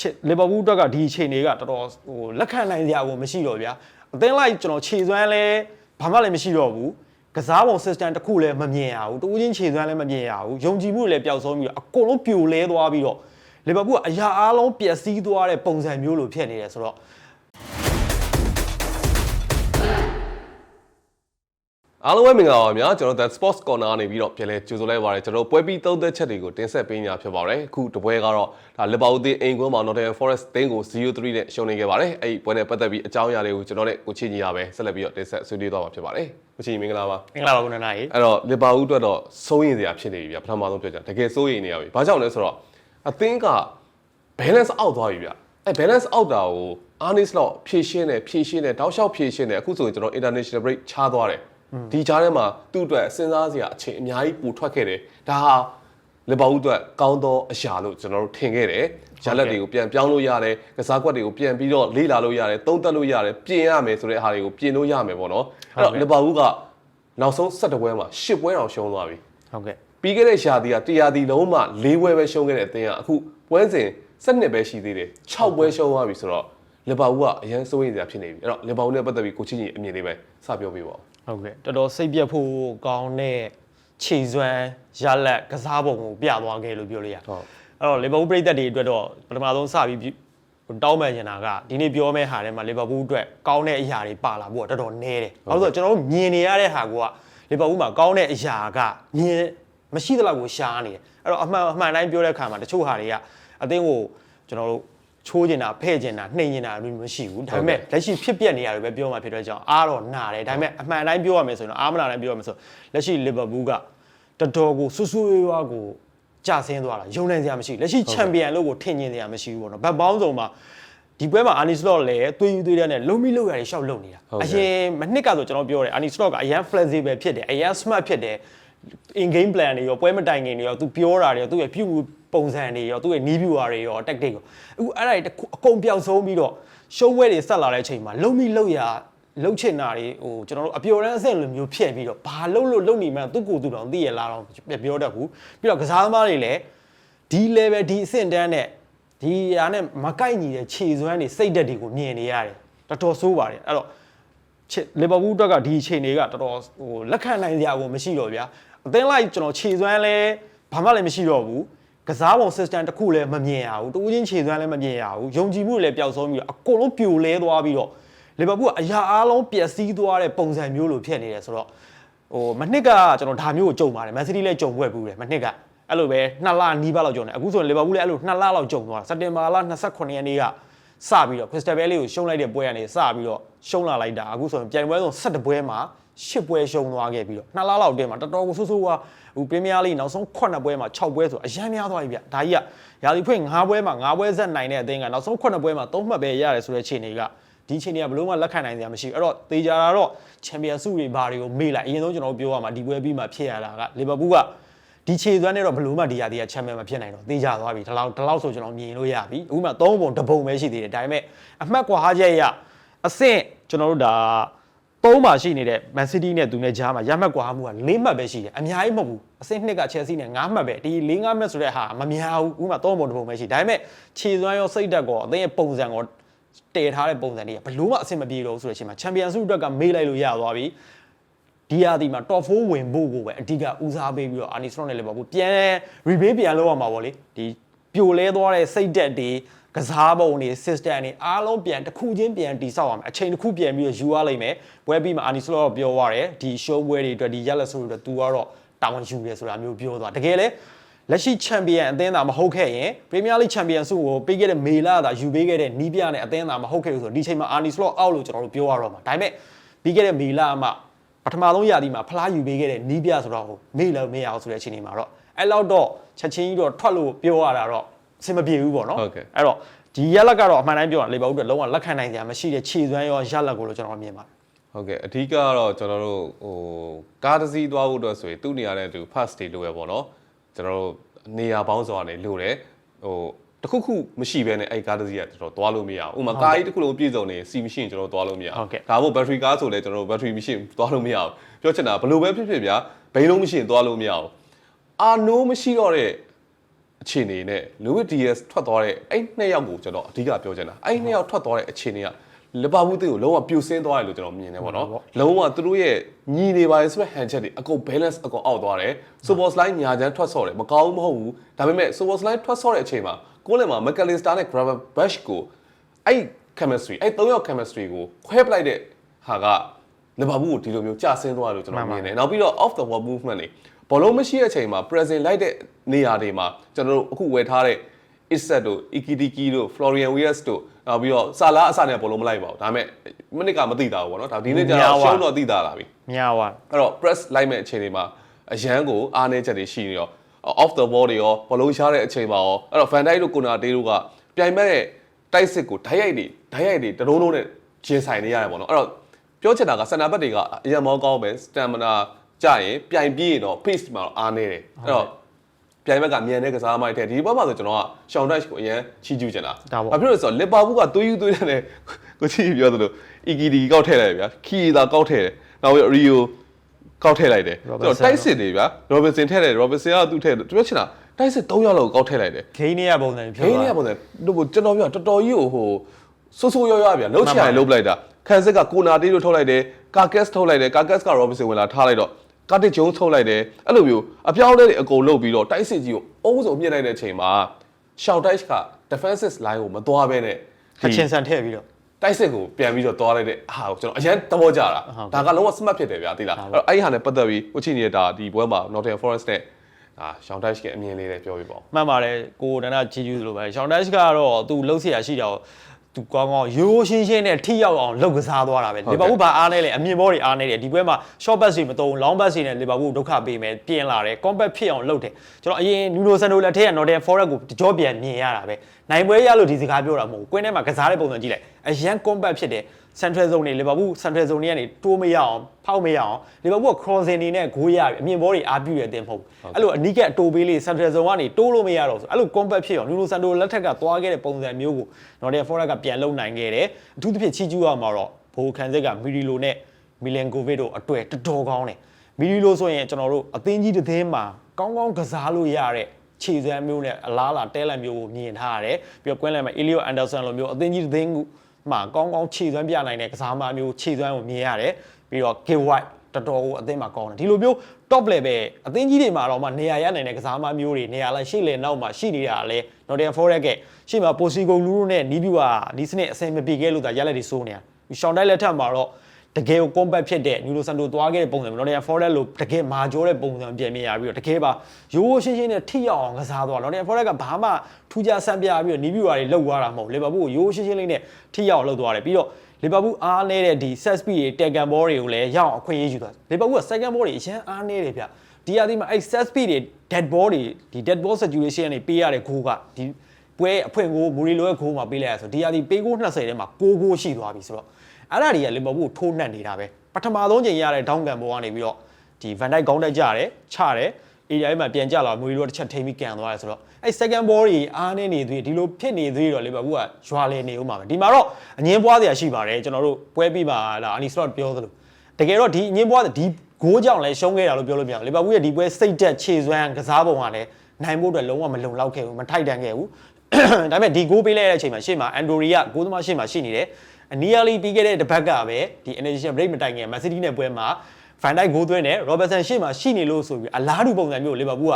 ချစ်လီဗာပူးအတွက်ကဒီအချိန်တွေကတော်တော်ဟိုလက်ခံနိုင်စရာကိုမရှိတော့ဗျာအသင်းလိုက်ကျွန်တော်ခြေစွမ်းလဲဘာမှလည်းမရှိတော့ဘူးကစားပုံ system တစ်ခုလည်းမမြင်ရဘူးတူးချင်းခြေစွမ်းလည်းမမြင်ရဘူးယုံကြည်မှုလည်းပျောက်ဆုံးပြီးတော့အကုန်လုံးပြိုလဲသွားပြီးတော့လီဗာပူးကအရာအားလုံးပျက်စီးသွားတဲ့ပုံစံမျိုးလိုဖြစ်နေတယ်ဆိုတော့ အားလုံးပဲမင်္ဂလာပါဗျာကျွန်တော် The Sports Corner ကနေပြီးတော့ပြန်လဲကြိုဆိုလိုက်ပါရစေကျွန်တော်ပွဲပြီးသုံးသက်ချက်တွေကိုတင်ဆက်ပေးညာဖြစ်ပါတယ်အခုတပွဲကတော့ဒါလီဗာပူးတင်းအိမ်ကွန်းမှာ Nottingham Forest တင်းကို0-3နဲ့ရှုံးနေခဲ့ပါတယ်အဲ့ဒီပွဲနဲ့ပတ်သက်ပြီးအကြောင်းအရာတွေကိုကျွန်တော်နဲ့ကိုချင်းကြီးရပဲဆက်လက်ပြီးတော့တင်ဆက်ဆွေးနွေးသွားမှာဖြစ်ပါတယ်ကိုချင်းကြီးမင်္ဂလာပါမင်္ဂလာပါคุณနာရေအဲ့တော့လီဗာပူးအတွက်တော့စိုးရင်စရာဖြစ်နေပြီဗျာပထမဆုံးပြောကြတကယ်စိုးရင်နေရပြီဘာကြောင့်လဲဆိုတော့အသင်းက balance out သွားပြီဗျအဲ balance out တာကို Arnis တော့ဖြည့်ရှင်းတယ်ဖြည့်ရှင်းတယ်တောက်လျှောက်ဖြည့်ရှင်းတယ်အခုဆိုရင်ကျွန်တော် international break ချားသွားတယ် ဒီကြားထဲမှာသူ့အတွက်စဉ်းစားစရာအချိန်အများကြီးပူထွက်ခဲ့တယ်ဒါဟာလီဗာပူးအတွက်ကောင်းသောအရာလို့ကျွန်တော်တို့ထင်ခဲ့တယ်ရလက်တွေကိုပြန်ပြောင်းလို့ရတယ်ကစားကွက်တွေကိုပြန်ပြီးတော့လေ့လာလို့ရတယ်သုံးသပ်လို့ရတယ်ပြင်ရမယ်ဆိုတဲ့အားတွေကိုပြင်လို့ရမယ်ပေါ့နော်အဲ့တော့လီဗာပူးကနောက်ဆုံး7ပွဲမှာ10ပွဲတောင်ရှုံးသွားပြီဟုတ်ကဲ့ပြီးခဲ့တဲ့ရှာတီကတရားတီလုံးမှ၄ပွဲပဲရှုံးခဲ့တဲ့အသင်းကအခုပွဲစဉ်7ပဲရှိသေးတယ်6ပွဲရှုံးသွားပြီဆိုတော့လီဗာပူးကအရန်စိုးရိမ်စရာဖြစ်နေပြီအဲ့တော့လီဗာပူးနဲ့ပတ်သက်ပြီးကိုချင်းကြီးအမြင်လေးပဲစပြောပြပါဦး ဟုတ်ကဲ့တော်တော်စိတ်ပြတ်ဖို့ကောင်းတဲ့ခြေစွမ်းရလက်ကစားပုံကိုပြသွားခဲ့လို့ပြောလို့ရဟုတ်အဲ့တော့လီဗာပူးပြည်သက်တွေအတွက်တော့ပထမဆုံးစပြီးတောင်းပန်နေတာကဒီနေ့ပြောမယ့်ဟာထဲမှာလီဗာပူးအတွက်ကောင်းတဲ့အရာတွေပါလာဖို့ကတော်တော်နည်းတယ်။ဘာလို့လဲဆိုတော့ကျွန်တော်တို့မြင်နေရတဲ့ဟာကလီဗာပူးမှာကောင်းတဲ့အရာကမြင်မရှိသလောက်ကိုရှားနေတယ်။အဲ့တော့အမှန်အမှန်တိုင်းပြောတဲ့အခါမှာတချို့ဟာတွေကအသင်းကိုကျွန်တော်တို့ ချိုးကျင်တာဖဲ့ကျင်တာနှိမ်ကျင်တာမျိုးမရှိဘူးဒါပေမဲ့လက်ရှိဖြစ်ပျက်နေရတယ်ပဲပြောမှဖြစ်တဲ့ကြောင့်အားတော့နာတယ်ဒါပေမဲ့အမှန်တိုင်းပြောရမယ်ဆိုရင်တော့အားမနာတိုင်းပြောရမယ်ဆိုလက်ရှိလီဗာပူးကတော်တော်ကိုဆူဆူရွားရွားကိုကြဆင်းသွားတာယုံနိုင်စရာမရှိဘူးလက်ရှိချန်ပီယံလို့ကိုထင်မြင်စရာမရှိဘူးပေါ့နော်ဘတ်ပေါင်းစုံမှာဒီပွဲမှာအာနီစလော့လည်းသွေးယူသွေးတဲ့နဲ့လုံးမိလုံးရတယ်ရှောက်လုံနေတာဟုတ်ကဲ့အရင်မနှစ်ကဆိုကျွန်တော်ပြောတယ်အာနီစလော့ကအရန် flexible ဖြစ်တယ်အရန် smart ဖြစ်တယ် in game plan တွေရောပွဲမတိုင်ခင်တွေရောသူပြောတာတွေရောသူ့ရဲ့ပြုမှု ပုံစံတွေရောသူ့ရဲ့ knee viewer တွေရော tactic ကိုအခုအဲ့ဒါတွေတစ်ခုအကုန်ပြောင်းဆုံးပြီးတော့ show ပွဲတွေဆက်လာတဲ့အချိန်မှာလုံးမိလုံးရလှုပ်ချင်တာတွေဟိုကျွန်တော်တို့အပျော်တမ်းအဆင့်လိုမျိုးဖြစ်ပြီးတော့ဘာလှုပ်လို့လှုပ်နေမှန်းသူ့ကိုယ်သူတောင်သိရလားတော့ပြောတတ်ဘူးပြီးတော့ကစားသမားတွေလည်းဒီ level ဒီအဆင့်တန်းနဲ့ဒီဟာနဲ့မကိုက်ညီတဲ့ခြေစွမ်းတွေစိတ်ဓာတ်တွေကိုမြင်နေရတယ်တော်တော်ဆိုးပါတယ်အဲ့တော့ချစ်လီဗာပူးအတွက်ကဒီအချိန်တွေကတော်တော်ဟိုလက်ခံနိုင်စရာကိုမရှိတော့ဗျာအသင်းလိုက်ကျွန်တော်ခြေစွမ်းလဲဘာမှလည်းမရှိတော့ဘူး ကစားပုံ system တစ်ခုလည်းမမြင်ရဘူးတူးချင်းခြေစွမ်းလည်းမမြင်ရဘူးယုံကြည်မှုလည်းပျောက်ဆုံးပြီးတော့အကုန်လုံးပြိုလဲသွားပြီးတော့လီဗာပူးကအရာအားလုံးပျက်စီးသွားတဲ့ပုံစံမျိုးလိုဖြစ်နေတယ်ဆိုတော့ဟိုမနှစ်ကကျွန်တော်ဒါမျိုးကိုကြုံပါတယ်မန်စီးတီးလည်းကြုံပွဲဘူးတယ်မနှစ်ကအဲ့လိုပဲနှစ်လနီးပါးလောက်ကြုံတယ်အခုဆိုရင်လီဗာပူးလည်းအဲ့လိုနှစ်လလောက်ကြုံသွားတာစက်တင်ဘာလ29ရက်နေ့ကစပြီးတော့ခရစ္စတယ်ဘဲလေးကိုရှုံးလိုက်တဲ့ပွဲကနေစပြီးတော့ရှုံးလာလိုက်တာအခုဆိုရင်ပြိုင်ပွဲဆုံး17ပွဲမှာ 10ပွဲရှုံးသွားခဲ့ပြီးတော့နှစ်လလောက်တင်းမှာတော်တော်ကိုဆူဆူကဟိုပရီးမီးယားလိနောက်ဆုံး9ပွဲမှာ6ပွဲဆိုအရန်များသွားပြီဗျဒါကြီးကရာသီဖွင့်9ပွဲမှာ9ပွဲဆက်နိုင်တဲ့အသင်းကနောက်ဆုံး9ပွဲမှာ3မှတ်ပဲရတယ်ဆိုတဲ့အခြေအနေကဒီအခြေအနေကဘလို့မှလက်ခံနိုင်စရာမရှိဘူးအဲ့တော့တေချာတာတော့ချန်ပီယံဆုတွေဘာတွေကိုမေ့လိုက်အရင်ဆုံးကျွန်တော်တို့ပြောရမှာဒီပွဲပြီးမှဖြစ်ရတာကလီဗာပူးကဒီခြေသွမ်းနဲ့တော့ဘလို့မှဒီရာသီကချန်ပီယံမဖြစ်နိုင်တော့သိကြသွားပြီဒီလောက်ဒီလောက်ဆိုကျွန်တော်မြင်လို့ရပြီအခုမှ၃ပုံတစ်ပုံပဲရှိသေးတယ်ဒါပေမဲ့အမှတ်ကွာချက်ရအဆင့်ကျွန်တော်တို့ဒါ သုံးမှာရှိနေတဲ့ Man City နဲ့သူနဲ့ဂျားမှာရမှတ်ကွာမှုက၄မှတ်ပဲရှိတယ်အများကြီးမဟုတ်ဘူးအဆင့်2က Chelsea နဲ့5မှတ်ပဲဒီ၄၅မှတ်ဆိုတဲ့ဟာမများဘူးအခုမှ၃ပုံတစ်ပုံပဲရှိဒါပေမဲ့ခြေသွမ်းရောစိတ်ဓာတ်ကောအသင်းရဲ့ပုံစံကောတည်ထားတဲ့ပုံစံတွေကဘလို့မှအဆင်မပြေတော့ဘူးဆိုတဲ့အချိန်မှာချန်ပီယံဆုအတွက်ကမေးလိုက်လို့ရသွားပြီဒီယာဒီမှာ top 4ဝင်ဖို့ကိုပဲအဓိကဦးစားပေးပြီးတော့အာနီစလော့နဲ့လီဗာပူးပြန် rebate ပြန်လုပ်ရမှာပေါ့လေဒီပြိုလဲသွားတဲ့စိတ်သက်တွေ ကစားပုံတွေ system တွေအားလုံးပြန်တစ်ခုချင်းပြန်တိဆောက်ရမယ်အချိန်တစ်ခုပြန်ပြီးတော့ယူရလိမ့်မယ်ပွဲပြီးမှအာနီစလော့ကပြောသွားတယ်ဒီ show ပွဲတွေအတွက်ဒီရက်လက်ဆိုတွေအတွက် तू ကတော့တာဝန်ယူတယ်ဆိုတာမျိုးပြောသွားတကယ်လဲလက်ရှိချန်ပီယံအသင်းသားမဟုတ်ခဲ့ရင်ပရီးမီးယားလိချန်ပီယံဆုကိုပေးခဲ့တဲ့မေလာသာယူပေးခဲ့တဲ့နီးပြနဲ့အသင်းသားမဟုတ်ခဲ့ဘူးဆိုတော့ဒီချိန်မှာအာနီစလော့အောက်လို့ကျွန်တော်တို့ပြောရတော့မှာဒါပေမဲ့ပြီးခဲ့တဲ့မေလာမှပထမဆုံးရာသီမှာဖလားယူပေးခဲ့တဲ့နီးပြဆိုတော့ဟိုမေ့လည်းမေ့ရအောင်ဆိုတဲ့အချိန်ဒီမှာတော့အဲ့လောက်တော့ချက်ချင်းကြီးတော့ထွက်လို့ပြောရတာတော့ အဆင်မပြေဘူးပေါ့နော်ဟုတ်ကဲ့အဲ့တော့ဒီရက်လက်ကတော့အမှန်တိုင်းပြောရရင်လေဘာဦးအတွက်လုံးဝလက်ခံနိုင်စရာမရှိတဲ့ခြေစွမ်းရောရက်လက်ကိုလို့ကျွန်တော်မြင်ပါတယ်ဟုတ်ကဲ့အဓိကကတော့ကျွန်တော်တို့ဟိုကားတစ်စီးသွားဖို့အတွက်ဆိုရင်သူ့နေရာနဲ့သူ pass တွေလိုရပေါ့နော်ကျွန်တော်တို့နေရာပေါင်းစွာနေလိုတယ်ဟိုတစ်ခုခုမရှိဘဲနဲ့အဲ့ကားတစ်စီးကကျွန်တော်သွားလို့မရဘူးဥပမာကားကြီးတစ်ခုလုံးပြည့်စုံနေစီမရှိရင်ကျွန်တော်သွားလို့မရဘူးဒါမှမဟုတ် battery ကားဆိုလဲကျွန်တော်တို့ battery မရှိရင်သွားလို့မရဘူးပြောချင်တာဘယ်လိုပဲဖြစ်ဖြစ်ဗျာဘိန်းလုံးမရှိရင်သွားလို့မရဘူးအာနိုးမရှိတော့တဲ့ အခြေအနေနဲ့ Luis Diaz ထွက်သွားတဲ့အဲ့နှစ်ယောက်ကိုကျွန်တော်အဓိကပြောချင်တာအဲ့နှစ်ယောက်ထွက်သွားတဲ့အခြေအနေကလီဗာပူးအသင်းကိုလုံးဝပြိုဆင်းသွားတယ်လို့ကျွန်တော်မြင်တယ်ပေါ့နော်လုံးဝသူတို့ရဲ့ညီနေပါလေဆိုတဲ့ hand check တွေအကုန် balance အကုန်အောက်သွားတယ် super slide ညာချမ်းထွက်ဆော့တယ်မကောင်းဘူးမဟုတ်ဘူးဒါပေမဲ့ super slide ထွက်ဆော့တဲ့အချိန်မှာကိုယ်လည်းမှာ McAllister နဲ့ Gravel Bash ကိုအဲ့ chemistry အဲ့သုံးယောက် chemistry ကိုခွဲပလိုက်တဲ့ဟာကလီဗာပူးကိုဒီလိုမျိုးကျဆင်းသွားတယ်လို့ကျွန်တော်မြင်တယ်နောက်ပြီးတော့ off the ball movement တွေ ဘောလုံးမရှိတဲ့အချိန်မှာ present လိုက်တဲ့နေရာတွေမှာကျွန်တော်တို့အခုဝယ်ထားတဲ့ Iset တို့ Ikitiki တို့ Florian Wirtz တို့နောက်ပြီးတော့စာလားအစနဲ့ဘောလုံးမလိုက်ပါဘူးဒါပေမဲ့မိနစ်ကမသိတာဘူးပေါ့နော်ဒါဒီနေ့ကျတော့ရှုံးတော့သိတာလာပြီများသွားအဲ့တော့ press လိုက်မဲ့အခြေအနေမှာအရန်ကိုအားနည်းချက်တွေရှိနေရော off the ball တွေရောဘောလုံးရှားတဲ့အချိန်မှာရောအဲ့တော့ Van Dijk တို့ Konate တို့ကပြိုင်မဲ့တိုက်စစ်ကိုဓာတ်ရိုက်တွေဓာတ်ရိုက်တွေတလုံးလုံးနဲ့ဂျင်ဆိုင်နေရတယ်ပေါ့နော်အဲ့တော့ပြောချင်တာကစင်တာဘက်တွေကအရင်မောကောင်းပဲ stamina ကြရင်ပြိုင်ပြီးရင်တော့ pace မှာတော့အားနည်းတယ်အဲ့တော့ပြိုင်ဘက်ကမြန်တဲ့ကစားမိုက်တဲ့ဒီဘက်မှာဆိုကျွန်တော်က Sean Dyche ကိုအရင်ချီးကျူးချင်တာဘာဖြစ်လို့လဲဆိုတော့ Liverpool ကသွေးယူသွေးတဲ့ကိုချီးပြောသလို EKD ကောက်ထည့်လိုက်ဗျာ Key သာကောက်ထည့်တယ်နောက်ပြီး Rio ကောက်ထည့်လိုက်တယ်ဆိုတော့တိုက်စစ်တွေဗျာ Robinson ထည့်တယ် Robinson ကသူ့ထည့်တယ်သူပြောချင်တာတိုက်စစ်3ယောက်လောက်ကောက်ထည့်လိုက်တယ်ဂိမ်းနေရပုံစံဖြစ်ခင်းသွားနေရပုံစံတို့ကျွန်တော်ပြောတော်တော်ကြီးကိုဟိုဆိုးဆိုးရွားရွားဗျာလှုပ်ချင်ရင်လှုပ်လိုက်တာခန်စစ်ကကိုနာတေးတို့ထုတ်လိုက်တယ်ကာကက်စ်ထုတ်လိုက်တယ်ကာကက်စ်က Robinson ဝင်လာထားလိုက်တော့ ကတ်တစ်ဂျုံထုတ်လိုက်တယ်အဲ့လိုမျိုးအပြောင်းလဲတွေအကုန်လုပ်ပြီးတော့တိုက်စစ်ကြီးကိုအုံးစုံမြင့်လိုက်တဲ့အချိန်မှာရှောက်တိုက်စ်က defensive line ကိုမသွားဘဲနဲ့ခချင်းဆန်ထည့်ပြီးတော့တိုက်စစ်ကိုပြန်ပြီးတော့သွားလိုက်တဲ့အားကိုကျွန်တော်အရင်သဘောကျတာဒါကလုံးဝ smart ဖြစ်တယ်ဗျာသိလားအဲ့တော့အဲ့ဒီဟာနဲ့ပတ်သက်ပြီးဟိုချင်းရတာဒီဘွဲမှာ Northern Forest နဲ့အာရှောင်းတိုက်ရှ်ကအမြင်လေးလည်းပြောပြပါဦးမှန်ပါတယ်ကိုတနာချီးကျူးသလိုပဲရှောင်းတိုက်ရှ်ကတော့သူလှုပ်ဆရာရှိတာကို သူကောင်းကောင်းရိုးရှင်းရှင်းနဲ့ထိရောက်အောင်လှုပ်ကစားသွားတာပဲလီဗာပူးဘာအားနေလဲအမြင်ဘောတွေအားနေတယ်ဒီပွဲမှာ short pass တွေမသုံး long pass တွေနဲ့လီဗာပူးဒုက္ခပေးမယ်ပြင်လာတယ် compact ဖြစ်အောင်လှုပ်တယ်ကျွန်တော်အရင်နူနိုဆန်တိုလက်ထက်က Nottingham Forest ကိုကြောပြန်မြင်ရတာပဲနိုင်ပွဲရလို့ဒီစကားပြောတာမဟုတ်ဘူးကွင်းထဲမှာကစားတဲ့ပုံစံကြည့်လိုက်အရန် compact ဖြစ်တယ် central zone တွေလီဗာပူး central zone တွေကနေတိုးမရအောင်ဖောက်မရအောင်လီဗာပူးက crossing တွေနဲ့ဂိုးရပြီအမြင်ဘောတွေအားပြုရတဲ့အတင်းမဟုတ်ဘူးအဲ့လိုအနီးကအတိုးပေးလေး central zone ကနေတိုးလို့မရတော့ဆိုအဲ့လို compact ဖြစ်အောင်နူနိုဆန်တိုလက်ထက်ကသွားခဲ့တဲ့ပုံစံမျိုးကို Nottingham Forest ကပြန်လုံနိုင်ခဲ့တယ်အထူးသဖြင့်ချီကျူးရမှာတော့ဘိုးခန်စစ်ကမီရီလိုနဲ့မီလန်ကိုဗစ်တို့အတွေ့တော်တော်ကောင်းတယ်မီရီလိုဆိုရင်ကျွန်တော်တို့အသင်းကြီးတစ်သင်းမှာကောင်းကောင်းကစားလို့ရတဲ့ခြေစွမ်းမျိုးနဲ့အလားလာတဲလက်မျိုးကိုမြင်ထားရတယ်ပြီးတော့ကွင်းလယ်မှာ Elio Anderson လိုမျိုးအသင်းကြီးတစ်သင်း မှာကောင်းကောင်းခြေစွမ်းပြနိုင်တဲ့ကစားမမျိုးခြေစွမ်းကိုမြင်ရတယ်ပြီးတော့ Gil White တော်တော်ကိုအသင်းမှာကောင်းတယ်ဒီလိုမျိုး top level အသင်းကြီးတွေမှာတော့မှနေရာရနိုင်တဲ့ကစားမမျိုးတွေနေရာလိုက်ရှေ့လေနောက်မှာရှိနေတာလဲ Nottingham Forest ကရှေ့မှာ Posigo Lulu နဲ့နီးပြူဟာနီးစနစ်အဆင်မပြေခဲ့လို့ဒါရလက်တွေစိုးနေတာရှောင်းတိုက်လက်ထက်မှာတော့ တကယ်ကို combat ဖြစ်တဲ့ Nuno Santo သွားခဲ့တဲ့ပုံစံမျိုး Nottingham Forest လို့တကယ်မာကြောတဲ့ပုံစံပြန်မြင်ရပြီးတော့တကယ်ပါရိုးရိုးရှင်းရှင်းနဲ့ထိရောက်အောင်ကစားသွား Nottingham Forest ကဘာမှထူးခြားဆန်းပြပြီးတော့နီးပြူဟာတွေလှုပ်သွားတာမဟုတ်လီဗာပူးကိုရိုးရိုးရှင်းရှင်းလေးနဲ့ထိရောက်အောင်လှုပ်သွားတယ်ပြီးတော့လီဗာပူးအားနေတဲ့ဒီ set speed တွေ tackle ball တွေကိုလည်းရအောင်အခွင့်အရေးယူသွားလီဗာပူးက second ball တွေအရင်အားနေတယ်ဗျဒီအသည်မှာအဲ့ set speed တွေ dead ball တွေဒီ dead ball situation တွေပေးရတဲ့ဂိုးကဒီပွဲအဖွင့်ကိုမူရီလိုရဲ့ဂိုးမှာပေးလိုက်ရဆိုဒီအသည်ပေးကို20ထဲမှာ6ဂိုးရှိသွားပြီဆိုတော့ အဲ့ဒါတွေကလီဗာပူးကိုထိုးနှက်နေတာပဲပထမဆုံးချိန်ရတဲ့ down ကန်ဘောကနေပြီးတော့ဒီ Van Dijk ကောင်းတက်ကြတယ်ချတယ် area မှာပြန်ကြလာမူရီလိုတစ်ချက်ထိမ့်ပြီးကန်သွားတယ်ဆိုတော့အဲ့ second ball တွေအားနေနေသေးဒီလိုဖြစ်နေသေးတော့လီဗာပူးကရွာလေနေဦးမှာပဲဒီမှာတော့အငင်းပွားစရာရှိပါတယ်ကျွန်တော်တို့ပွဲပြီးပါလားအနီစလော့ပြောသလိုတကယ်တော့ဒီအငင်းပွားဒီဂိုးကြောင့်လည်းရှုံးခဲ့တာလို့ပြောလို့မရဘူးလီဗာပူးရဲ့ဒီပွဲစိတ်တက်ခြေစွမ်းကစားပုံကလည်းနိုင်ဖို့အတွက်လုံးဝမလုံလောက်ခဲ့ဘူးမထိုက်တန်ခဲ့ဘူးဒါပေမဲ့ဒီဂိုးပေးလိုက်တဲ့အချိန်မှာရှေ့မှာအန်ဒိုရီကဂိုးသမားရှေ့မှာရှိနေတယ် အနီယာလီပြီးခဲ့တဲ့တစ်ပတ်ကပဲဒီ energy break မတိုင်ခင်မန်စီးတီးနဲ့ပွဲမှာဖန်ဒိုက်ဂိုးသွင်းတယ်ရောဘတ်ဆန်ရှေ့မှာရှိနေလို့ဆိုပြီးအလားတူပုံစံမျိုးလီဗာပူးက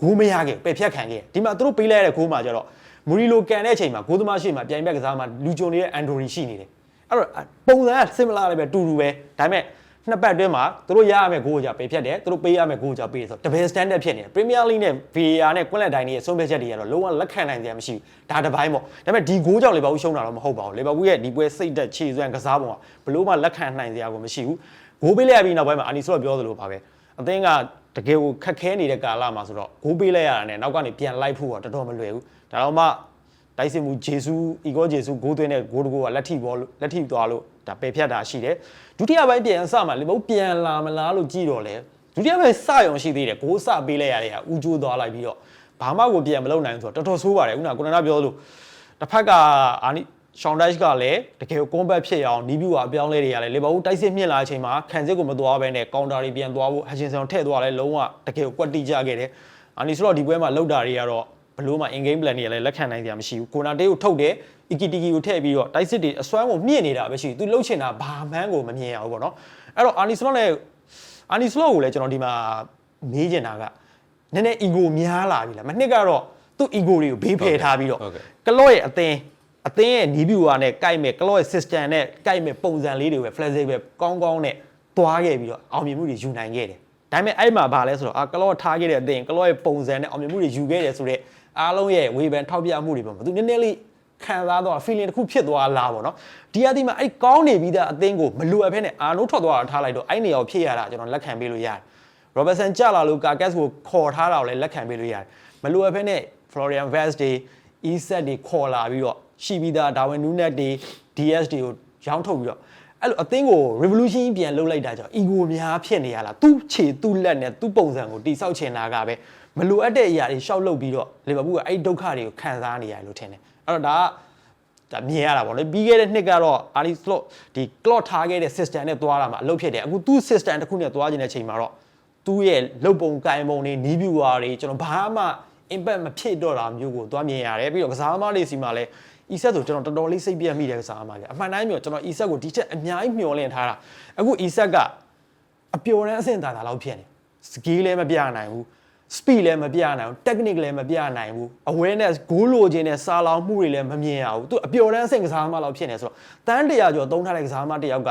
ဂိုးမရခဲ့ပယ်ဖြတ်ခံခဲ့ဒီမှာသူတို့ပေးလိုက်တဲ့ဂိုးမှာကျတော့မူရီလိုကန်တဲ့အချိန်မှာဂိုးသမားရှေ့မှာပြိုင်ဘက်ကစားမှာလူဂျုံနေတဲ့အန်ဒိုရီရှိနေတယ်အဲ့တော့ပုံစံက similar လည်းပဲတူတူပဲဒါပေမဲ့ နှစ်ပတ်အတွင်းမှာသူတို့ရရမယ့်ဂိုးကြပေးဖြတ်တယ်သူတို့ပေးရမယ့်ဂိုးကြပေးတယ်ဆိုတော့ double standard ဖြစ်နေတယ် Premier League နဲ့ VAR နဲ့ကွင်းလက်တိုင်းတွေရဲ့ဆုံးဖြတ်ချက်တွေကတော့လုံးဝလက်ခံနိုင်စရာမရှိဘူးဒါတစ်ပိုင်းပေါ့ဒါပေမဲ့ဒီဂိုးကြောင့်လီဗာပူးရှုံးတာတော့မဟုတ်ပါဘူးလီဗာပူးရဲ့ဒီပွဲစိတ်သက်ခြေစွမ်းကစားပုံကဘလို့မှလက်ခံနိုင်စရာကိုမရှိဘူးဂိုးပေးလိုက်ရပြီးနောက်ပိုင်းမှာအာနီဆိုတော့ပြောသလိုပါပဲအသင်းကတကယ်ကိုခက်ခဲနေတဲ့ကာလမှာဆိုတော့ဂိုးပေးလိုက်ရတာနဲ့နောက်ကနေပြန်လိုက်ဖို့ကတော်တော်မလွယ်ဘူးဒါတော့မှတိုက်စစ်မှုဂျေဆူးအီဂိုဂျေဆူးဂိုးသွင်းတဲ့ဂိုးတကူကလက်ထိပေါ်လို့လက်ထိသွားလို့ ဒါပယ်ဖြတ်တာရှိတယ်ဒုတိယပိုင်းပြန်စမှာလီဗာပူးပြန်လာမလားလို့ကြည့်တော့လေဒုတိယပိုင်းစရုံရှိသေးတယ်ဂိုးစပေးလိုက်ရတဲ့ဟာဦးကျိုးသွားလိုက်ပြီးတော့ဘာမှကိုပြန်မလုပ်နိုင်ဘူးဆိုတော့တော်တော်ဆိုးပါတယ်ခုနကကိုနန္ဒပြောလို့တစ်ဖက်ကအာနိရှောင်းဒက်ချ်ကလည်းတကယ်ကိုကွန်ဘတ်ဖြစ်အောင်နီးပြူကအပြောင်းလဲတွေရတယ်လီဗာပူးတိုက်စစ်မြင့်လာတဲ့အချိန်မှာခံစစ်ကိုမသွားဘဲနဲ့ကောင်တာတွေပြန်သွားဖို့ဟချင်ဆန်ထည့်သွားလဲလုံးဝတကယ်ကိုကွက်တိကြခဲ့တယ်အာနီဆိုတော့ဒီပွဲမှာလောက်တာတွေကတော့ဘ လို့မှ in game plan တွေလည်းလက်ခံနိုင်စရာမရှိဘူးကိုနာတေးကိုထုတ်တယ် EKTK ကိုထည့်ပြီးတော့တိုက်စစ်တွေအစွမ်းကိုမြင့်နေတာပဲရှိသူလှုပ်ချင်တာဘာမှန်းကိုမမြင်ရဘူးပေါ့နော်အဲ့တော့အာနီဆိုတော့လည်းအာနီဆိုတော့ကိုလည်းကျွန်တော်ဒီမှာမေးချင်တာကနည်းနည်း ego များလာပြီလားမနှစ်ကတော့သူ့ ego တွေကိုဘေးဖယ်ထားပြီးတော့ဟုတ်ကဲ့ကလော့ရဲ့အသင်းအသင်းရဲ့နီးဗျူဟာနဲ့ကိုက်မဲ့ကလော့ရဲ့ system နဲ့ကိုက်မဲ့ပုံစံလေးတွေပဲ flexible ကောင်းကောင်းနဲ့သွားခဲ့ပြီးတော့အောင်မြင်မှုတွေယူနိုင်ခဲ့တယ်။ဒါပေမဲ့အဲ့မှာဘာလဲဆိုတော့အာကလော့ထားခဲ့တဲ့အသင်းကလော့ရဲ့ပုံစံနဲ့အောင်မြင်မှုတွေယူခဲ့တယ်ဆိုတော့ အားလုံးရဲ့ဝေဖန်ထောက်ပြမှုတွေပေါ့။သူနည်းနည်းလေးခံစားတော့ feeling တစ်ခုဖြစ်သွားလားပေါ့နော်။ဒီအဒီမှာအဲ့ကောင်းနေပြီးသားအသင်းကိုမလိုအပ်ဘဲနဲ့အာနိုးထွက်သွားတာထားလိုက်တော့အဲ့နေရာကိုဖြစ်ရတာကျွန်တော်လက်ခံပေးလို့ရတယ်။ Robertson ကြလာလို့ကာကက်စ်ကိုခေါ်ထားတာကိုလည်းလက်ခံပေးလို့ရတယ်။မလိုအပ်ဘဲနဲ့ Florian Vest တွေ ESET တွေခေါ်လာပြီးတော့ရှိပြီးသား Darwin Nunes တွေ DS တွေကိုရောင်းထုတ်ပြီးတော့အဲ့လိုအသင်းကို revolution ပြန်လုပ်လိုက်တာကြောင့် ego များဖြစ်နေရလားသူ့ခြေသူ့လက်နဲ့သူ့ပုံစံကိုတိဆောက်ချင်တာကပဲ မလိုအပ်တဲ့အရာတွေရှောက်လုပ်ပြီးတော့လီဗာပူးကအဲ့ဒီဒုက္ခတွေကိုခံစားနေရတယ်လို့ထင်တယ်အဲ့တော့ဒါကဒါမြင်ရတာပေါ့လေပြီးခဲ့တဲ့နှစ်ကတော့အာလီစလော့ဒီ clock ထားခဲ့တဲ့ system နဲ့သွားတာမှာအလုပ်ဖြစ်တယ်အခုသူ့ system တစ်ခုနဲ့သွားခြင်းတဲ့ချိန်မှာတော့သူ့ရဲ့လုပ်ပုံကိုင်ပုံတွေနီးဗျူဟာတွေကျွန်တော်ဘာမှ impact မဖြစ်တော့တာမျိုးကိုသွားမြင်ရတယ်ပြီးတော့ကစားသမားတွေစီမှာလည်း e-set ဆိုကျွန်တော်တော်တော်လေးစိတ်ပြတ်မိတယ်ကစားသမားတွေအမှန်တိုင်းမျိုးကျွန်တော် e-set ကိုဒီချက်အများကြီးမျှော်လင့်ထားတာအခု e-set ကအပျော်တမ်းအဆင့်သာသာလောက်ဖြစ်နေ skill လည်းမပြနိုင်ဘူး speed လည်းမပြနိုင်ဘူး technique လည်းမပြနိုင်ဘူး awareness goal လိုချင်တဲ့စာလောင်မှုတွေလည်းမမြင်ရဘူးသူအပျော်တမ်းအဆင့်ကစားသမားလောက်ဖြစ်နေဆိုတော့တန်းတရာကျော်သုံးထားတဲ့ကစားသမားတစ်ယောက်က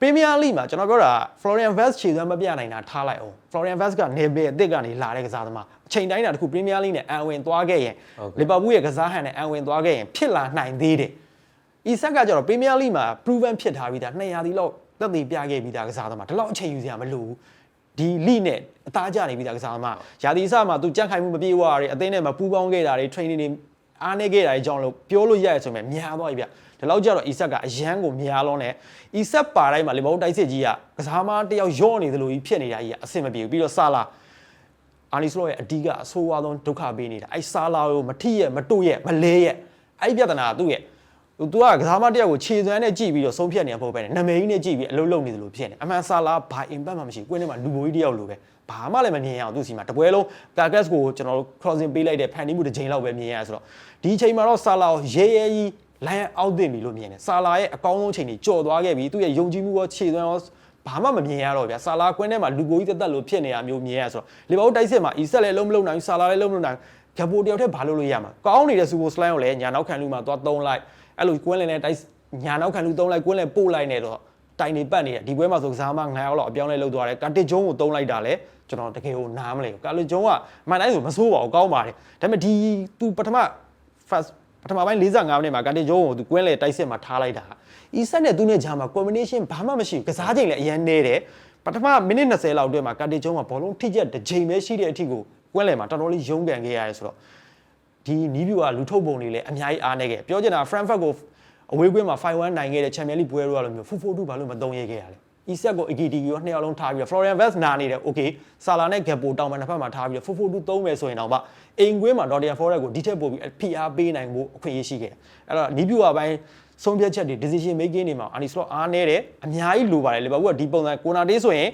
ပရီးမီးယားလိမှာကျွန်တော်ပြောတာ Florian Vest ခြေစွမ်းမပြနိုင်တာထားလိုက်အောင် Florian Vest ကနေဘယ်အစ်စ်ကနေလာတဲ့ကစားသမားအချိန်တိုင်းတာတစ်ခုပရီးမီးယားလိနဲ့အန်ဝင်သွားခဲ့ရင်လီဗာပူးရဲ့ကစားဟန်နဲ့အန်ဝင်သွားခဲ့ရင်ဖြစ်လာနိုင်သေးတယ်။ e ဆက်ကကျတော့ပရီးမီးယားလိမှာ proven ဖြစ်ထားပြီးသား200ဒီလောက်သက်သေပြခဲ့ပြီးသားကစားသမားဒီလောက်အချိန်ယူစရာမလိုဘူး။ ဒီလိနဲ့အသားကျနေပြီးသားကစားသမားရာသီအစမှာသူကြန့်ခိုင်မှုမပြေဝရတွေအသင်းနဲ့မပူးပေါင်းခဲ့တာတွေ training တွေအားနေခဲ့တာတွေအကြောင်းလို့ပြောလို့ရရဆိုပေမဲ့များသွားပြီဗျ။ဒီလောက်ကျတော့ e-set ကအရန်ကိုများလုံးနဲ့ e-set ပါတိုင်းမှာလေမဟုတ်တိုက်စစ်ကြီးကကစားသမားတစ်ယောက်ယော့နေသလိုကြီးဖြစ်နေတာကြီးကအဆင်မပြေဘူးပြီးတော့ဆာလာအာနီစလော့ရဲ့အဓိကအဆိုးဝါးဆုံးဒုက္ခပေးနေတာအဲ့ဆာလာကိုမထိရဲ့မတို့ရဲ့မလဲရဲ့အဲ့ဒီပြဿနာကသူ့ရဲ့ သူကကစားသမားတစ်ယောက်ကိုခြေစွမ်းနဲ့ကြည့်ပြီးတော့ဆုံးဖြတ်နေရဖို့ပဲနာမည်ကြီးနဲ့ကြည့်ပြီးအလုပ်လုပ်နေသလိုဖြစ်နေအမှန်ဆာလာဘာ impact မှမရှိဘူးကိုင်းထဲမှာလူဘိုးကြီးတစ်ယောက်လိုပဲဘာမှလည်းမမြင်ရအောင်သူ့စီမှာတပွဲလုံးကာကက်စ်ကိုကျွန်တော်တို့ crossing ပေးလိုက်တဲ့ဖန်တီးမှုတစ်ချိန်လောက်ပဲမြင်ရဆိုတော့ဒီအချိန်မှာတော့ဆာလာကိုရဲရဲကြီးလိုင်းအောက်တင်ပြီလို့မြင်တယ်ဆာလာရဲ့အကောင်းဆုံးချိန်တွေကြော်သွားခဲ့ပြီသူ့ရဲ့ယုံကြည်မှုရောခြေသွမ်းရောဘာမှမမြင်ရတော့ဗျာဆာလာကွင်းထဲမှာလူကိုကြီးတက်တက်လို့ဖြစ်နေတာမျိုးမြင်ရဆိုတော့လီဗာပူးတိုက်စစ်မှာအီဆက်လည်းလုံးမလုံးနိုင်ဘူးဆာလာလည်းလုံးမလုံးနိုင်ဘူးဂပိုတယောက်တည်းဘာလို့လို့ရမှာကောင်းနေတဲ့စူပိုစလိုင်းကိုလည်းညာနောက်ခံလူမှာသွားသုံးလိုက် အဲ့လိုကွင်းလည်နဲ့တိုက်ညာနောက်ခံလူသုံးလိုက်ကွင်းလည်ပို့လိုက်နေတော့တိုင်နေပတ်နေတယ်ဒီပွဲမှာဆိုကစားမ9ရောက်လောက်အပြောင်းလဲလုပ်သွားတယ်ကာတစ်ဂျုံးကိုသုံးလိုက်တာလဲကျွန်တော်တကယ်ကိုနားမလဲဘူးကာတစ်ဂျုံးကမှန်တိုင်းဆိုမဆိုးပါဘူးကောင်းပါတယ်ဒါပေမဲ့ဒီသူပထမ first ပထမပိုင်း45မိနစ်မှာကာတင်ဂျုံးကိုသူကွင်းလေတိုက်စစ်မှာထားလိုက်တာအီဆက်နဲ့သူနဲ့ဂျာမှာ combination ဘာမှမရှိဘူးကစားချိန်လည်းအရင်နေတယ်ပထမမိနစ်20လောက်အတွင်းမှာကာတင်ဂျုံးကဘောလုံးထိချက်တစ်ချိန်ပဲရှိတဲ့အထိကိုကွင်းလေမှာတော်တော်လေးရုန်းကန်ခဲ့ရတယ်ဆိုတော့ ဒီနီးဗျူကလူထုတ်ပုံတွေလည်းအများကြီးအားနေခဲ့ပြောချင်တာ Frankfurt ကိုအဝေးကွင်းမှာ5-1နိုင်ခဲ့တဲ့ Champions League ပွဲတော့လိုမျိုး4-4-2ဘာလို့မသုံးရခဲ့ရလဲအီဆက်ကို EKT ကိုနှစ်ယောက်လုံးထားပြီးတော့ Florian Vest နာနေတယ် okay ဆာလာနဲ့ Gappo တောင်ပန်တစ်ဖက်မှာထားပြီးတော့4-4-2သုံးမယ်ဆိုရင်တော့ဗအိမ်ကွင်းမှာ Nottingham Forest ကိုဒီထက်ပိုပြီးဖိအားပေးနိုင်ဖို့အခွင့်အရေးရှိခဲ့တယ်အဲ့တော့နီးဗျူဟာပိုင်းဆုံးဖြတ်ချက်တွေ decision making တွေမှာအာနီစလော့အားနေတယ်အများကြီးလိုပါတယ်လေဘာဘူးကဒီပုံစံကိုနာတေးဆိုရင်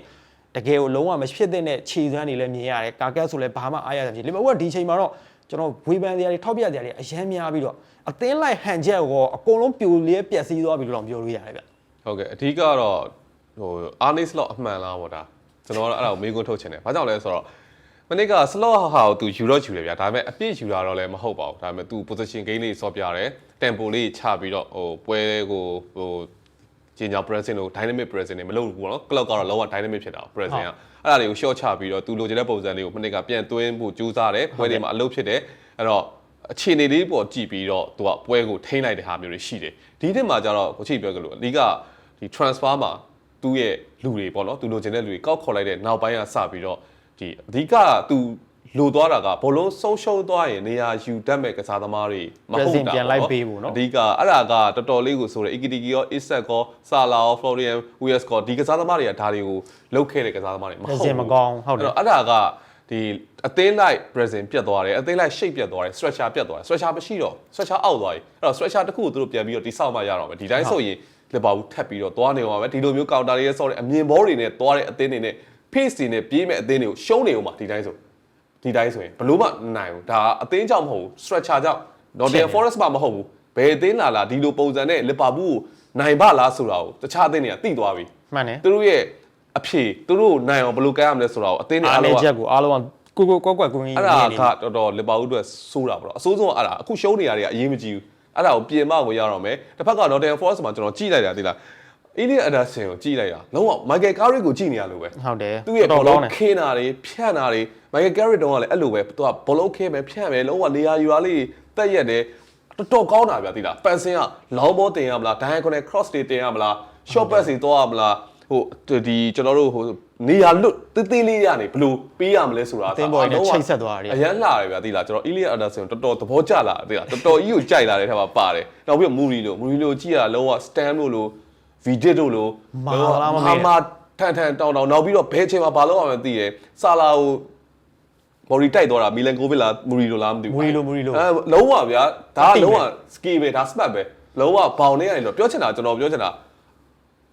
တကယ်ကိုလုံးဝမဖြစ်တဲ့ခြေစွမ်းတွေလည်းမြင်ရတယ်ကာကက်ဆိုလည်းဘာမှအားရစရာမရှိလေဘာဘူးကဒီချိန်မှာတော့ ကျွန်တော်ဝေဖန်စရာတွေထောက်ပြစရာတွေအများများပြီးတော့အသင်းလိုက်ဟန်ချက်ကိုအကုန်လုံးပြိုလျက်ပျက်စီးသွားပြီလို့တော့ပြောလို့ရတယ်ဗျဟုတ်ကဲ့အဓိကတော့ဟိုအာနိစ်လော့အမှန်လားဗောဒါကျွန်တော်ကတော့အဲ့ဒါကိုမေးခွန်းထုတ်ချင်တယ်။ဘာကြောင့်လဲဆိုတော့မနေ့က slot ဟာကို तू ယူတော့ယူတယ်ဗျာဒါပေမဲ့အပြည့်ယူတာတော့လည်းမဟုတ်ပါဘူးဒါပေမဲ့ तू position gain လေးစောပြတယ် tempo လေးချပြီးတော့ဟိုပွဲကိုဟိုကျင်ညာ pressing လို့ dynamic pressing တွေမလုပ်ဘူးပေါ့နော် clock ကတော့လောက dynamic ဖြစ်တာ pressing က အဲ့ဒါတွေကို short ချပြီးတော့ तू လိုချင်တဲ့ပုံစံလေးကိုမနေ့ကပြန်သွင်းဖို့ကြိုးစားတယ်ပွဲတွေမှာအလုပ်ဖြစ်တယ်အဲ့တော့အခြေအနေလေးပေါ်ကြည့်ပြီးတော့ तू ကပွဲကိုထိန်းလိုက်တဲ့ဟာမျိုးတွေရှိတယ်ဒီနှစ်မှာကျတော့ကိုချိပြောကြလို့အဓိကဒီ transfer မှာသူ့ရဲ့လူတွေပေါ့နော်သူလိုချင်တဲ့လူတွေကောက်ခေါ်လိုက်တဲ့နောက်ပိုင်းကစပြီးတော့ဒီအဓိကသူ လိုသွားတာကဘောလုံးဆုံးရှုံးသွားရင်နေရာယူတတ်မဲ့ကစားသမားတွေမဟုတ်တာ Pressing ပြန်လိုက်ပေးဖို့နော်အဓိကအဲ့ဒါကတော်တော်လေးကိုဆိုတယ် EKTK ရော Isak ရော Salah ရော Florian Wirtz ရောဒီကစားသမားတွေကဒါတွေကိုလုတ်ခဲ့တဲ့ကစားသမားတွေမဟုတ်ဘူး Pressing မကောင်းဟုတ်တယ်အဲ့တော့အဲ့ဒါကဒီအသင်းလိုက် present ပြတ်သွားတယ်အသင်းလိုက် shape ပြတ်သွားတယ် structure ပြတ်သွားတယ် structure မရှိတော့ structure အောက်သွားပြီအဲ့တော့ structure တစ်ခုကိုသူတို့ပြန်ပြီးတော့တိဆောက်မှရတော့မယ်ဒီတိုင်းဆိုရင်လီဗာပူးထပ်ပြီးတော့သွားနေအောင်ပါပဲဒီလိုမျိုး counter တွေရဲ့ဆော့တဲ့အမြင်ဘောတွေနဲ့သွားတဲ့အသင်းတွေနဲ့ pace တွေနဲ့ပြေးမဲ့အသင်းတွေကိုရှုံးနေအောင်ပါဒီတိုင်းဆို ဒီတိုင်းဆိုရင်ဘလို့မှမနိုင်ဘူးဒါအသင်းကြောင့်မဟုတ်ဘူး structure ကြောင့် Nottingham Forest မှမဟုတ်ဘူးဘယ်အသင်းလာလာဒီလိုပုံစံနဲ့လီဗာပူးကိုနိုင်ပါလားဆိုတာကိုတခြားအသင်းတွေကသိသွားပြီမှန်တယ်သူတို့ရဲ့အဖြေသူတို့ကိုနိုင်အောင်ဘယ်လိုကမ်းရမလဲဆိုတာကိုအသင်းတွေအားအားနေလုံးကချက်ကိုအားလုံးကကိုကိုကွက်ကွက်ကွင်းကြီးအဲ့ဒါမြင်နေကတော်တော်လီဗာပူးအတွက်ဆိုးတာပေါ့နော်အဆိုးဆုံးကအဲ့ဒါအခုရှုံးနေရတဲ့အရေးမကြီးဘူးအဲ့ဒါကိုပြင်မကိုရတော့မယ်တစ်ဖက်က Nottingham Forest မှာကျွန်တော်ကြည့်လိုက်တာသိလား Elliot Anderson ကိုကြည့်လိုက်တာလုံးဝ Michael Carrick ကိုကြည့်နေရလို့ပဲဟုတ်တယ်သူ့ရဲ့တော်ဘောတော်လုံးကောင်းတယ်ခင်းတာတွေဖြန့်တာတွေ Michael Carrick တုန်းကလည်းအဲ့လိုပဲသူကဘောလုံးခင်းမယ်ဖြန့်မယ်လုံးဝနေရာယူတာလေးတက်ရက်တယ်တော်တော်ကောင်းတာဗျာသိလားပန်စင်ကလောင်းဘောတင်ရမလား diagonal cross တွေတင်ရမလား short pass တွေသွားရမလားဟိုဒီကျွန်တော်တို့ဟိုနေရာလွတ်တေးသေးလေးရနေဘလို့ပေးရမလဲဆိုတာအသင်းပေါ်နဲ့ချိတ်ဆက်သွားတယ်အရန်လှတယ်ဗျာသိလားကျွန်တော် Elliot Anderson ကိုတော်တော်သဘောကျလာသိလားတော်တော်ကြီးကိုကြိုက်လာတဲ့ထက်မှာပါတယ်နောက်ပြီးတော့ Muri လို့ Muri လို့ကြည့်ရတာလုံးဝ stand လို့လို့ Vidit လို့လို့မာလားမမေးမာထန်ထန်တောင်းတောင်းနောက်ပြီးတော့ဘယ်အချိန်မှာဘာလို့အောင်မသိရယ်ဆာလာကို မော်ရီတိုက်သွားတာမီလန်ကိုဗစ်လားမူရီလိုလားမသိဘူးမူရီလိုမူရီလိုအဲလုံးဝဗျာဒါကအတိပဲလုံးဝ ski ပဲဒါ smart ပဲလုံးဝဘောင်နေရတယ်လို့ပြောချင်တာကျွန်တော်ပြောချင်တာ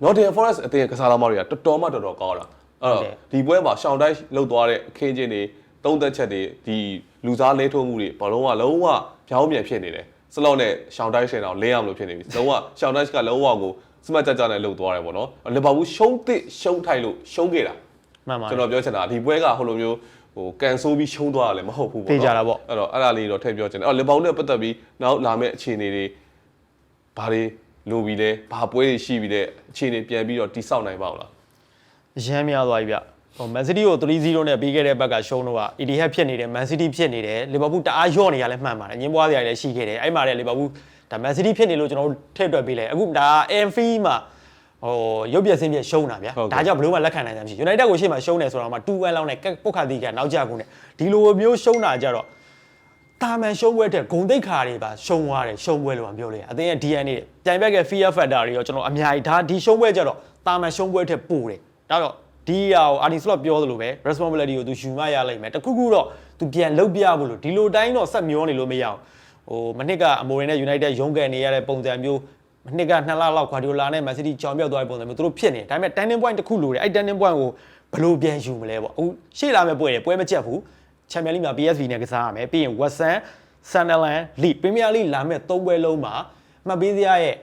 Nottingham Forest အသင်းကစားသမားတွေကတော်တော်မှတော်တော်ကောင်းတာအဲ့တော့ဒီပွဲမှာရှောင်းတိုက်လောက်သွားတဲ့အခင်းချင်းတွေသုံးသက်ချက်တွေဒီလူစားလဲထိုးမှုတွေဘာလုံးဝလုံးဝပြောင်းပြန်ဖြစ်နေတယ်စလော့နဲ့ရှောင်းတိုက်ရှင်အောင်လဲအောင်လို့ဖြစ်နေပြီလုံးဝရှောင်းတိုက်ကလုံးဝကိုစမတ်ကြကြနဲ့လှုပ်သွားတယ်ပေါ့နော်လီဗာပူးရှုံးသစ်ရှုံးထိုက်လို့ရှုံးခဲ့တာမှန်ပါတကျွန်ယ်တော်ပြောချင်တာဒီပွဲကဟိုလိုမျိုး ဟိုကန်ဆိုးပြီးရှုံးသွားတာလည်းမဟုတ်ဘူးပေါ့သိကြတာပေါ့ အဲ့တော့အဲ့ဒါလေးတော့ထည့်ပြောချင်တယ်အော်လီဗာပူးနဲ့ပတ်သက်ပြီးနောက်လာမယ့်အခြေအနေတွေဘာတွေလိုပြီးလဲဘာပွဲတွေရှိပြီးလဲအခြေအနေပြန်ပြီးတော့တိဆောက်နိုင်ပါဦးလားရမ်းများသွားပြီဗျဟိုမန်စီးတီးကို3-0နဲ့ပြီးခဲ့တဲ့ဘက်ကရှုံးတော့က EDH ဖြစ်နေတယ်မန်စီးတီးဖြစ်နေတယ်လီဗာပူးတအားရော့နေရလဲမှန်ပါတယ်ညင်းပွားစရာလည်းရှိခဲ့တယ်အဲ့မှာလည်းလီဗာပူးဒါမန်စီးတီးဖြစ်နေလို့ကျွန်တော်တို့ထည့်တွက်ပေးလိုက်အခုဒါ MF မှာ ဟိုရုပ်ပြက်စင်းပြက်ရှုံးတာဗျာဒါကြောင့်ဘလို့မှလက်ခံနိုင်တာမရှိ United ကိုရှေ့မှာရှုံးတယ်ဆိုတော့မှ2-1လောက်နဲ့ပုတ်ခါတီကနောက်ကျကုန်တယ်ဒီလိုမျိုးရှုံးတာကြတော့တာမန်ရှုံးပွဲတဲ့ဂုံတိတ်ခါတွေပါရှုံးသွားတယ်ရှုံးပွဲလို့ပြောလို့ရအသင်းရဲ့ DNA ပြိုင်ဘက်က fear factor တွေရောကျွန်တော်အများကြီးဒါဒီရှုံးပွဲကြတော့တာမန်ရှုံးပွဲတဲ့ပို့တယ်ဒါတော့ဒီဟာကိုအာဒီစလော့ပြောသလိုပဲ responsibility ကိုသူယူမရလိုက်မယ်တခုခုတော့သူပြန်လုတ်ပြဖို့လို့ဒီလိုတိုင်းတော့ဆက်မျောနေလို့မရအောင်ဟိုမနစ်ကအမိုရင်နဲ့ United ရုံးကန်နေရတဲ့ပုံစံမျိုးမ နစ်က2လလောက် Guardiola နဲ့ Man City ကြောင်ပြောက်သွားတဲ့ပုံစံမျိုးသူတို့ဖြစ်နေတယ်ဒါပေမဲ့ turning point တစ်ခုလိုတယ်အဲ့ turning point ကိုဘယ်လိုပြန်ယူမလဲပေါ့အခုရှေ့လာမယ့်ပွဲတယ်ပွဲမချက်ဘူး Champions League မှာ PSV နဲ့ကစားရမယ်ပြီးရင် West Ham Sunderland League Premier League လာမယ့်၃ပွဲလုံးမှာမှတ်ပေးစရာရဲ့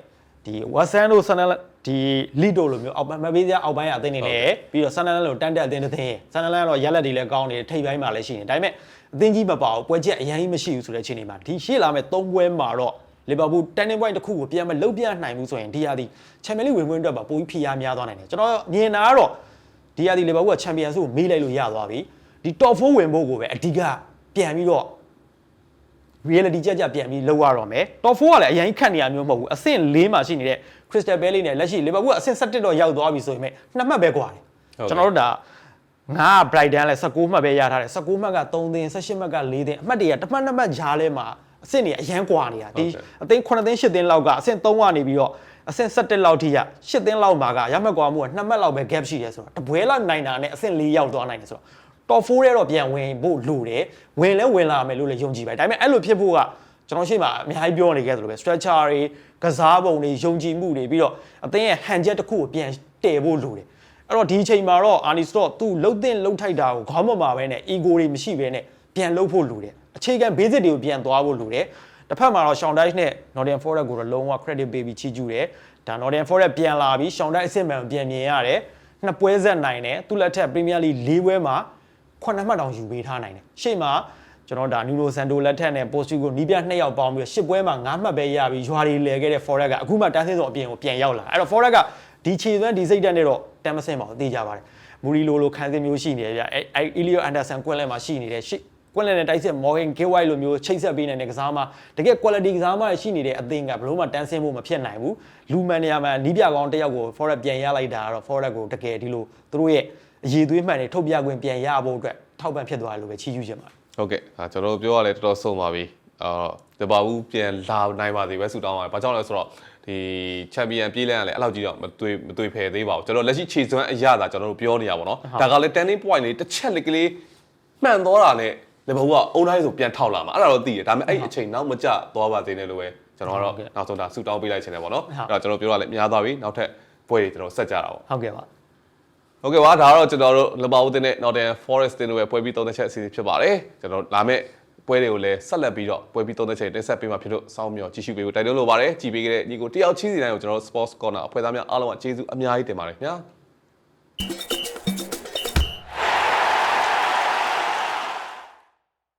ဒီ West Ham တို့ Sunderland ဒီ League တို့လိုမျိုးအောက်မှတ်ပေးစရာအောက်ပိုင်းအသင်းတွေနဲ့ပြီးတော့ Sunderland လိုတန်းတက်အသင်းတစ်သင်းရဲ့ Sunderland ကတော့ရက်လက်တွေလည်းကောင်းနေတယ်ထိပ်ပိုင်းမှာလည်းရှိနေဒါပေမဲ့အသင်းကြီးမပါဘူးပွဲချက်အရင်ကြီးမရှိဘူးဆိုတဲ့အခြေအနေမှာဒီရှေ့လာမယ့်၃ပွဲမှာတော့ လီဗာပူး turning point တစ်ခုကိုပြန်မလုတ်ပြနိုင်ဘူးဆိုရင်ဒီဟာဒီ Champions League ဝင်ခွင့်အတွက်ပါပိုပြီးဖိအားများသွားနိုင်တယ်ကျွန်တော်မြင်တာကတော့ဒီဟာဒီလီဗာပူးက Champions ကိုမေးလိုက်လို့ရသွားပြီဒီ top 4ဝင်ဖို့ကိုပဲအဓိကပြန်ပြီးတော့ reality ကြကြပြန်ပြီးလောက်ရတော့မယ် top 4ကလည်းအရင်ခတ်နေရမျိုးမဟုတ်ဘူးအဆင့်၄မှာရှိနေတဲ့ Crystal Palace နဲ့လက်ရှိ Liverpool ကအဆင့်7တော့ရောက်သွားပြီဆိုရင်နှစ်မှတ်ပဲกว่าတယ်ကျွန်တော်တို့ဒါငါက Brighton လဲ19မှတ်ပဲရထားတယ်19မှတ်က3သင်း18မှတ်က4သင်းအမှတ်တွေကတစ်မှတ်နှစ်မှတ်ကြားလဲမှာ အဆင့်တွေအရန်ကွာနေတာဒီအသိန်း9သိန်း10သိန်းလောက်ကအဆင့်3ကနေပြီးတော့အဆင့်17လောက်ထိရ10သိန်းလောက်မှာကရမှတ်ကွာမှုက2မှတ်လောက်ပဲ gap ရှိရဲဆိုတော့တပွဲလောက်နိုင်တာနဲ့အဆင့်4ရောက်သွားနိုင်တယ်ဆိုတော့ top 4ရဲ့တော့ပြန်ဝင်ဖို့လိုတယ်ဝင်လဲဝင်လာမယ်လို့လည်းယုံကြည်ပါတယ်ဒါပေမဲ့အဲ့လိုဖြစ်ဖို့ကကျွန်တော်ရှေ့မှာအများကြီးပြောနေခဲ့သလိုပဲ structure တွေကစားပုံတွေယုံကြည်မှုတွေပြီးတော့အသင်းရဲ့ဟန်ချက်တစ်ခုကိုပြန်တည်ဖို့လိုတယ်အဲ့တော့ဒီအချိန်မှာတော့ Arnie Stott သူလှုပ်သင့်လှုပ်ထိုက်တာကိုခေါင်းမမာပဲနဲ့ ego တွေမရှိပဲနဲ့ပြန်လှုပ်ဖို့လိုတယ် အခြေခံ basic တွေကိုပြန်သွားဖို့လိုတယ်တစ်ဖက်မှာတော့ Sean Dyche နဲ့ Nottingham Forest ကိုတော့လုံးဝ credit ပေးပြီးချီးကျူးတယ်ဒါ Nottingham Forest ပြန်လာပြီး Sean Dyche အစ်စ်မှန်ပြန်မြင်ရတယ်နှစ်ပွဲဆက်နိုင်တယ်သူ့လက်ထက် Premier League ၄ပွဲမှာခုနှစ်မှတ်တောင်ယူပေးထားနိုင်တယ်ရှေ့မှာကျွန်တော်ဒါနူနိုဆန်တိုလက်ထက်နဲ့ပိုစတီကိုနီးပြနှစ်ယောက်ပေါင်းပြီးရှစ်ပွဲမှာ၅မှတ်ပဲရပြီးရွာတွေလဲခဲ့တဲ့ Forex ကအခုမှတန်းစင်းစုံအပြင်ကိုပြန်ရောက်လာအဲ့တော့ Forex ကဒီခြေသွမ်းဒီစိတ်ဓာတ်နဲ့တော့တမ်းမစင်းပါဘူးသိကြပါတယ်မူရီလိုလိုခံစင်းမျိုးရှိနေတယ်ဗျအဲအဲအီလီယိုအန်ဒါဆန်ကွင်းလဲမှာရှိနေတယ် ရှစ်ကွင်းလဲနဲ့တိုက်စစ်မော်ဂန်ဂေးဝိုက်လိုမျိုးချိတ်ဆက်ပေးနေတဲ့ကစားမတကယ် quality ကစားမရှိနေတဲ့အသင်းကဘလို့မှတန်းစင်းဖို့မဖြစ်နိုင်ဘူးလူမန်နေရာမှာနီးပြကောင်းတစ်ယောက်ကို Forex ပြန်ရလိုက်တာကတော့ Forex ကိုတကယ်ဒီလိုသူတို့ရဲ့အရေးသွေးမှန်တွေထုတ်ပြခွင့်ပြန်ရဖို့အတွက်ထောက်ပံ့ဖြစ်သွားတယ်လို့ပဲချီးကျူးချင်ပါတယ်ဟုတ်ကဲ့ဒါကျွန်တော်တို့ပြောရလဲတော်တော်ဆုံးပါပြီအာတဘာဘူးပြန်လာနိုင်ပါသေးပဲဆူတောင်းပါတယ်ဘာကြောင့်လဲဆိုတော့ဒီချန်ပီယံပြေးလန်းကလည်းအဲ့လောက်ကြီးတော့မတွေ့မတွေ့ဖယ်သေးပါဘူးကျွန်တော်လက်ရှိခြေစွမ်းအရသာကျွန်တော်တို့ပြောနေရပါတော့ဒါကလည်း turning point လေးတစ်ချက်လေးကလေးမှန်သွားတာနဲ့ လီဗာပူးကအုံတိုင်းဆိုပြန်ထောက်လာမှာအဲ့ဒါတော့သိတယ်ဒါပေမဲ့အဲ့ဒီအချိန်နောက်မကျသွားပါသေးနဲ့လို့ပဲကျွန်တော်ကတော့နောက်ဆုံးဒါဆူတောင်းပေးလိုက်ချင်တယ်ပေါ့နော်အဲ့တော့ကျွန်တော်ပြောရလဲများသွားပြီနောက်ထပ်ပွဲတွေကျွန်တော်ဆက်ကြတာပေါ့ဟုတ်ကဲ့ပါဟုတ်ကဲ့ပါဒါကတော့ကျွန်တော်တို့လမဦးတင်နဲ့ Northern Forest တင်တို့ရဲ့ပွဲပြီးသုံးသက်ချက်အစီအစဉ်ဖြစ်ပါတယ်ကျွန်တော်လာမယ့်ပွဲတွေကိုလည်းဆက်လက်ပြီးတော့ပွဲပြီးသုံးသက်ချက်တင်ဆက်ပေးမှာဖြစ်လို့စောင့်မျှော်ကြည့်ရှုပေးဖို့တိုက်တွန်းလိုပါတယ်ကြည်ပေးခဲ့တဲ့ညီကိုတယောက်ချင်းစီတိုင်းကိုကျွန်တော်တို့ Sports Corner အဖွဲ့သားများအားလုံးကကျေးဇူးအများကြီးတင်ပါတယ်ခင်ဗျာ